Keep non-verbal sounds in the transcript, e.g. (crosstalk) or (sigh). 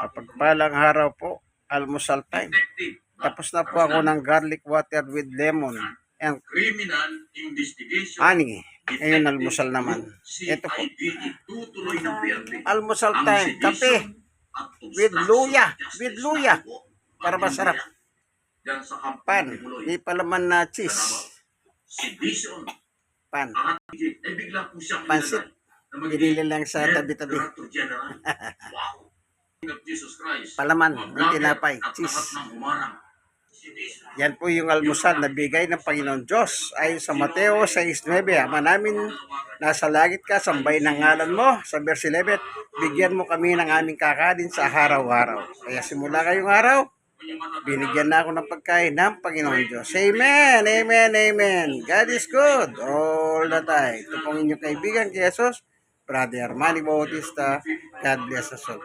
Pagpalang araw po, almusal time. Tapos na po ako ng garlic water with lemon and Criminal Investigation honey. Ngayon, almusal naman. Ito po. Almusal time. Kape. With luya. With luya. Para masarap. Pan. May palaman na cheese. Pan. Eh Pansit. Binili lang sa tabi-tabi. (laughs) Wow. Palaman. May vlogger tinapay. Cheese. ng. Yan po yung almusal na bigay ng Panginoon Diyos. Ayon sa Mateo 6.9, Ama namin, nasa langit ka, sambay ng ngalan mo. Sa verse 11, bigyan mo kami ng aming kakanin sa araw-araw. Kaya simula kayong araw, binigyan na ako ng pagkain ng Panginoon Diyos. Amen, amen, amen. God is good all the time. Ito pong inyong kaibigan, kay Jesus, Brother Manny Bautista. God bless us all.